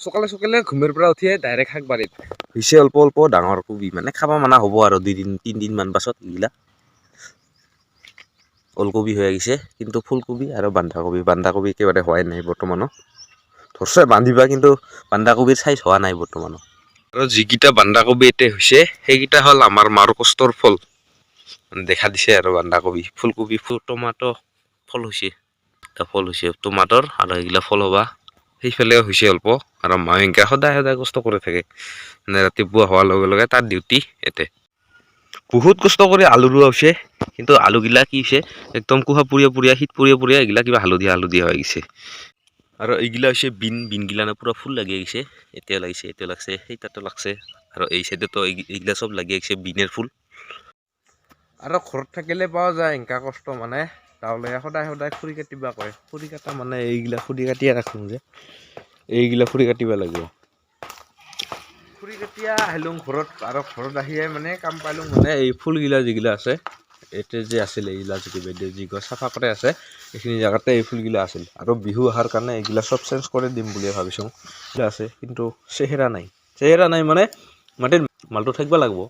সকালে সকালে ঘুমের পৰা উঠিয়ে ডাইৰেক্ট শাক বাৰীত। হৈছে অল্প অল্প ডাঙৰ কবি মানে খাব মানা হ'ব আৰু দুদিন তিনিদিনমান পাছত এইগিলা ওলকবি হৈ আহিছে, কিন্তু ফুলকবি আৰু বন্ধাকবি। বন্ধাকবি একেবাৰে হোৱাই নাই বৰ্তমানো। ধৰছে বান্ধিবা, কিন্তু বন্ধাকবিৰ চাইজ হোৱা নাই বৰ্তমানো। আৰু যিকেইটা বন্ধাকবি এতিয়া হৈছে, সেইকেইটা হ'ল আমাৰ মাৰ কষ্টৰ ফল। দেখা দিছে আৰু বন্ধাকবি। ফুলকবি, ফুল, টমাটো ফল হৈছে। এটা ফল হৈছে, টমাটৰ আৰু এইগিলা ফল হ'বা। সেইফালেও হৈছে অল্প। আৰু এনেকৈ সদায় সদায় কষ্ট কৰি থাকে। মানে ৰাতিপুৱা হোৱাৰ লগে লগে তাৰ ডিউটি ইয়াতে বহুত কষ্ট কৰি আলু ৰোৱা হৈছে। কিন্তু আলুগিলা কি হৈছে? একদম কুহা পুৰিয়া পুৰিয়া, শীত পুৰিয়া পুৰিয়া, এইগিলা কিবা হালধীয়া হালধীয়া হৈ গৈছে। আৰু এইগিলা হৈছে বিন বিনগিলা না পুৰা ফুল লাগি আহিছে এতিয়া লাগিছে এতিয়া লাগছে, সেই তাতো লাগছে। আৰু এই চাইডতো এই- এইগিলা চব লাগি আহিছে বিনের ফুল। আৰু ঘৰত থাকিলে পোৱা যায় এনেকা কষ্ট মানে। গাঁৱলীয়া সদায় সদায় খৰি কাটিবা কয়। খৰি কাটা মানে এইগিলা খৰি কাটিয়ে ৰাখোঁ যে। এইগিলা খৰি কাটিব লাগিব। খৰি কাটিয়া আহিলোঁ ঘৰত, আৰু ঘৰত আহিয়ে মানে কাম পালোঁ মানে এই ফুলগিলা যিগিলা আছে এতিয়া যে আছিল এইগিলা যদি বাইদেউ যি কয় চাফা কৰে আছে, এইখিনি জেগাতে এই ফুলগিলা আছিল। আৰু বিহু অহাৰ কাৰণে এইগিলা চব চেঞ্জ কৰি দিম বুলি ভাবিছোঁ। আছে, কিন্তু চেহেৰা নাই। চেহেৰা নাই মানে মাটিৰ মালটো থাকিব লাগিব।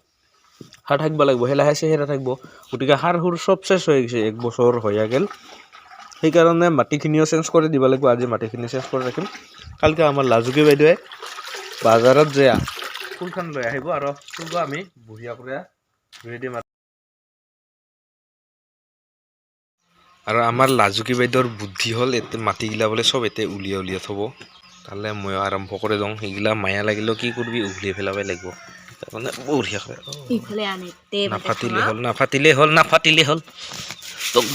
সাৰ থাকিব লাগিব, সেই লাহে চেহেৰা থাকিব। গতিকে সাৰ সুৰ চব চেঞ্জ হৈ গৈছে, এক বছৰ হৈ গ'ল। সেইকাৰণে মাটিখিনিও চেঞ্জ কৰি দিব লাগিব, আজি মাটিখিনি চেঞ্জ কৰি ৰাখিম। কালিকে আমাৰ লাজুকী বাইদেৱে বাজাৰত যোৱা ফুলখন লৈ আহিব আৰু ফুলটো আমি বঢ়িয়া কৰি ৰুই দিম আৰু আমাৰ লাজুকী বাইদেউৰ বুদ্ধি হ'ল, এতে মাটিগিলা বোলে চব এতে উলিয়াই উলিয়াই থ'ব। তালে মই আৰম্ভ কৰি দিওঁ, সেইগিলা মায়া লাগিলেও কি কৰিবি উলিয়াই পেলাবই লাগিব। বঢ়িয়া ইফালে হ'ল হ'ল হ'ল।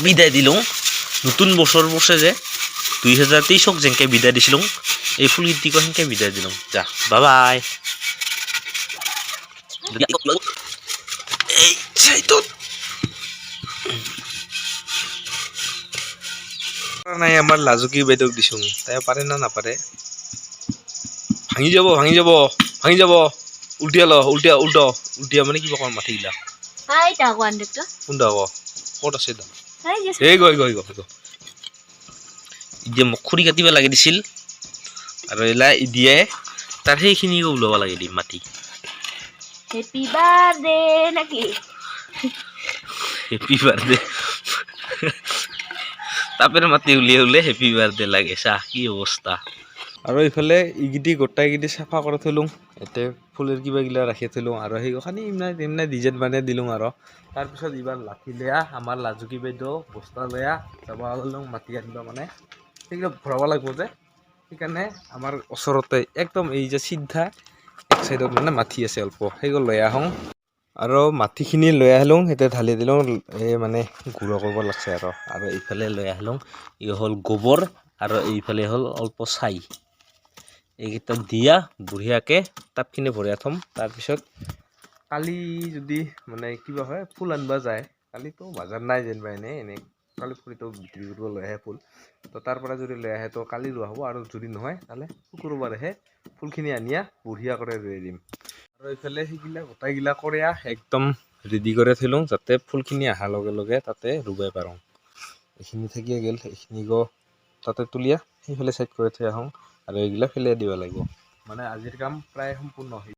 বিদায় দিলোঁ নতুন বছৰ বছে যে দুই হেজাৰ তেইছক যেনেকৈ বিদায় দিছিলোঁ এই ফুল ফুলগীতিক সেনেকৈ বিদায় দিলোঁ যা বাই এই চাইডত নাই আমাৰ লাজুকী বাইদেউক দিছোঁ। তাই পাৰে না নাপাৰে? ভাঙি যাব ভাঙি যাব ভাঙি যাব। উল্টিয়া ল উল্টিয়া উল্ট উল্টিয়া মানে কিবা কম মাটিগিলা হাই টাগুৱান দেখতো কোনটা হ'ব ক'ত আছে দাম হাই গেছ। এই গৈ গৈ গৈ গৈ। এতিয়া মোক খৰি কাটিব লাগে দিছিল আৰু এলা দিয়ে তাৰ সেইখিনিও ওলাব লাগে দিম মাটি। হেপি বাৰ্থডে নাকি? হেপী বাৰ্থডে তাপেৰে মাটি উলিয়াই উলিয়াই হেপী বাৰ্থডে লাগে চাহ কি অৱস্থা। আৰু ইফালে ইগিটি গোটাইগিটি চাফা কৰি থলোঁ এতিয়া ফুলৰ কিবা গিলা ৰাখি থলোঁ সেই খানি ইমনাই ইমনাই ডিজাইন বনাই দিলোঁ আৰু। তাৰপিছত এইবাৰ লাঠি লেয়া, আমাৰ লাজুকী বাইদেউ বস্তা লেয়া, যাব গ'লোঁ মাটি আনিব মানে। সেইগিলা ভৰাব লাগিব যে। সেইকাৰণে আমাৰ ওচৰতে একদম এই যে চিধা এক চাইডত মানে মাটি আছে অল্প, সেইগল লৈ আহোঁ। আৰু মাটিখিনি লৈ আহিলোঁ, এতিয়া ঢালি দিলোঁ, এই মানে গুড়া কৰিব লাগছে আৰু। আৰু এইফালে লৈ আহিলোঁ ই হ'ল গোবৰ আৰু এইফালে হ'ল অল্প ছাই। এইকেইটা দিয়া বঢ়িয়াকৈ টাবখিনি ভৰাই থ'ম। তাৰপিছত কালি যদি মানে কিবা হয়, ফুল আনিব যায়, কালিতো বজাৰ নাই যেনিবা এনেই এনেই কালি ফুৰিটো বিক্ৰী কৰিব লৈ আহে ফুল। তো তাৰ যদি লৈ আহে, তো কালি ৰোৱা হ'ব। আৰু যদি নহয় তাহলে শুকুৰবাৰেহে ফুলখিনি আনিয়া বঢ়িয়া কৰি ৰুই দিম। আৰু এইফালে সেইগিলা, গোটাইগিলা কৰিয়া একদম ৰেডি কৰি থলোঁ, যাতে ফুলখিনি অহাৰ লগে লগে তাতে ৰুব পাৰোঁ। এইখিনি থাকিয়ে গ'ল, এইখিনি গো তাতে তুলিয়া সেইফালে চাইড কৰি থৈ আহোঁ আৰু এইগিলা ফেলে দিব লাগিব। মানে আজিৰ কাম প্ৰায় সম্পূৰ্ণ হৈ